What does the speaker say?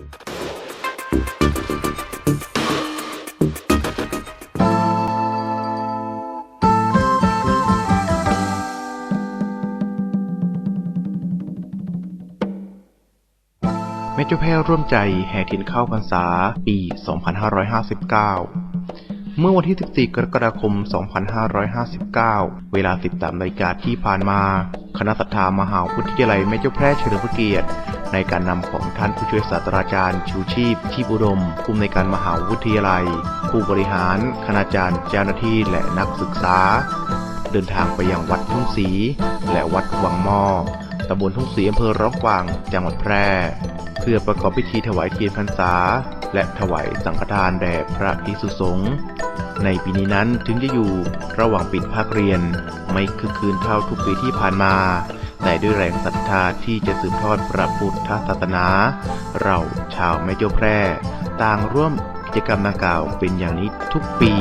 แม่เจ้าแพร่ร่วมใจแห่เทียนเข้าพรรษาปี 2559 เมื่อวันที่ 14 กรกฎาคม 2559 เวลา 13นาฬิกาที่ผ่านมา คณะศรัทธามหาวิทยาลัยแม่เจ้าแพร่เฉลิมพระเกียรติ ในการนำของท่านผู้ช่วยศาสตราจารย์ชูชีพชีพอุดมผู้อำนวยการมหาวิทยาลัย ผู้บริหาร คณาจารย์เจ้าหน้าที่และนักศึกษา เดินทางไปยังวัดทุ่งศรีและวัดวังหม้อตำบลทุ่งศรีอำเภอร้องกวางจังหวัดแพร่ เพื่อประกอบพิธีถวายเทียนพรรษา และถวายสังฆทานแด่พระภิกษุสงฆ์ในปีนี้นั้นถึงจะอยู่ระหว่างปิดภาคเรียน ไม่คึกคืนเท่าทุกปีที่ผ่านมา แต่ด้วยแรงศรัทธาที่จะสืบทอดพระพุทธศาสนา เราชาวแม่โจ้แพร่ ต่างร่วมกิจกรรมดังกล่าวเป็นอย่างนี้ทุกปี